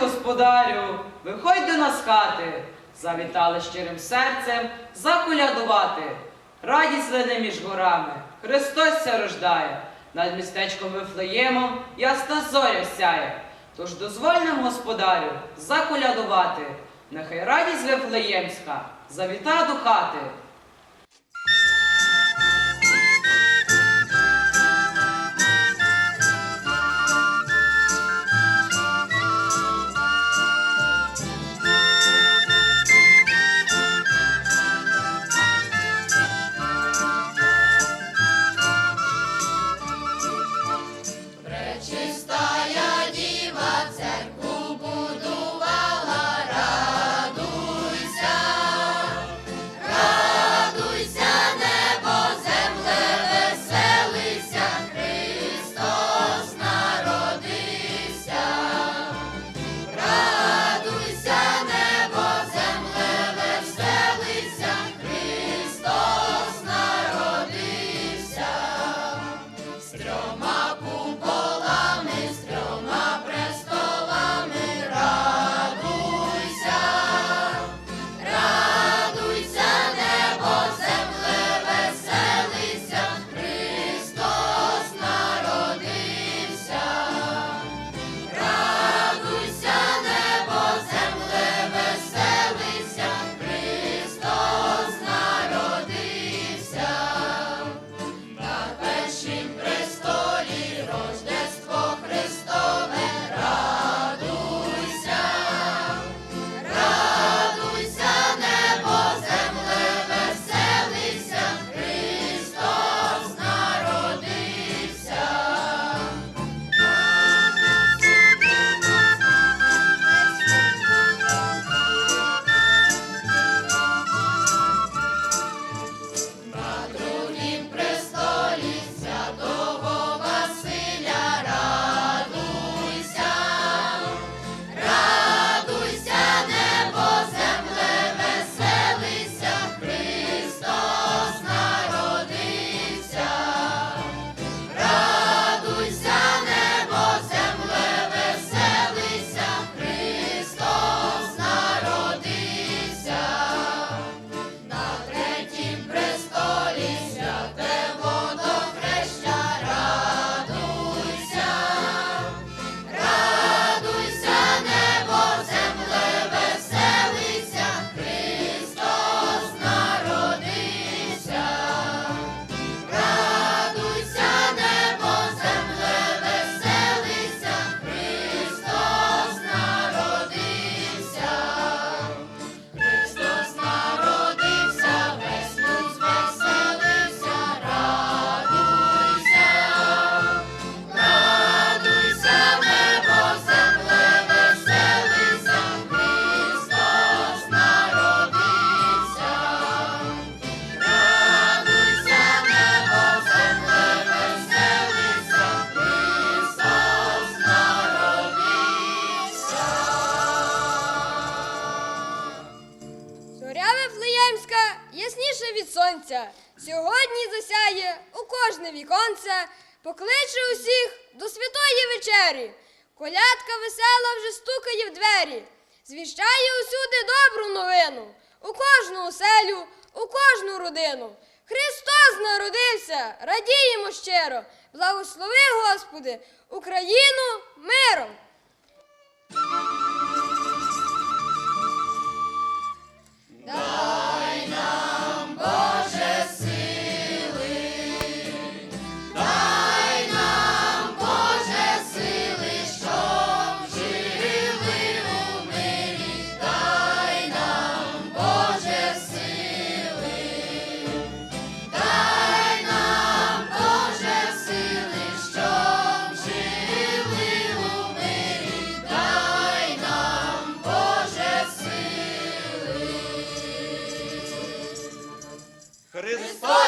господарю, виходь до нас хати, завітали щирим серцем заколядувати. Радість лине між горами, Христос ся рождає, над містечком Вифлеємом ясна зоря сяє. Тож дозволь нам, господарю, заколядувати, нехай радість Вифлеємська завіта до хати. Сонця. Сьогодні засяє у кожне віконце, покличе усіх до святої вечері. Колядка весела вже стукає в двері, звіщає усюди добру новину, у кожну оселю, у кожну родину. Христос народився, радіємо щиро, благослови, Господи, Україну миром. Христос!